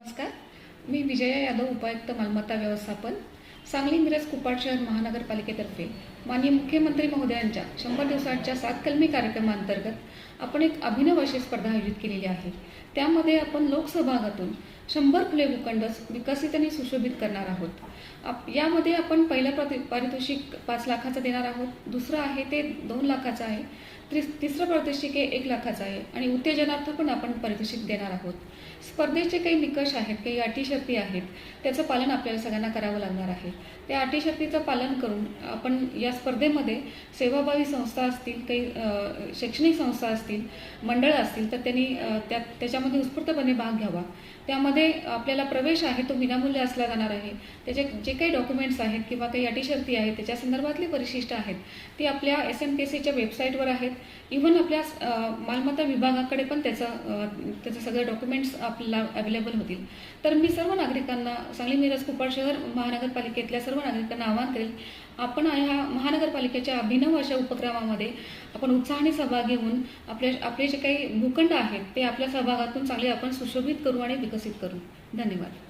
नमस्कार. मी विजया यादव उपायुक्त मालमत्ता व्यवस्थापन सांगली मिरज कुपाट शहर महानगरपालिकेतर्फे. माननीय मुख्यमंत्री महोदयांच्या शंभर दिवसांच्या सात कलमी कार्यक्रमांतर्गत आपण एक अभिनव अशी स्पर्धा आयोजित केलेली आहे. त्यामध्ये आपण लोकसहभागातून शंभर फुले भूखंड विकसित आणि सुशोभित करणार आहोत. आप यामध्ये आपण पहिलं प्रति पारितोषिक पाच लाखाचं देणार आहोत. दुसरं आहे ते दोन लाखाचं आहे. त्रिस तिसरं पारितोषिक हे एक लाखाचं आहे. आणि उत्तेजनार्थ पण आपण पारितोषिक देणार आहोत. स्पर्धेचे काही निकष आहेत काही अटी शर्ती आहेत. त्याचं पालन आपल्याला सगळ्यांना करावं लागणार आहे. त्या अटी शर्तीचं पालन करून आपण या स्पर्धेमध्ये सेवाभावी संस्था असतील काही शैक्षणिक संस्था असतील मंडळं असतील तर त्यांनी त्या त्याच्यामध्ये उत्स्फूर्तपणे भाग घ्यावा. त्यामध्ये आपल्याला प्रवेश आहे तो विनामूल्य असला जाणार आहे. त्याचे जे काही डॉक्युमेंट्स आहेत किंवा काही अटी शर्ती आहेत त्याच्या संदर्भातली परिशिष्ट आहेत ती आपल्या एस एम के सीच्या वेबसाईटवर आहेत. इव्हन आपल्या मालमत्ता विभागाकडे पण त्याचं त्याचं सगळे डॉक्युमेंट्स आपल्याला अवेलेबल होतील. तर मी सर्व नागरिकांना सांगली मिरज कुपाड शहर महानगरपालिकेतल्या सर्व नागरिकांना आवाहन करेल आपण ह्या महानगरपालिकेच्या अभिनव अशा उपक्रमामध्ये आपण उत्साहाने सहभागी होऊन आपल्या आपले जे काही भूखंड आहेत ते आपल्या सहभागातून चांगले आपण सुशोभित करू आणि विकसित करू. धन्यवाद.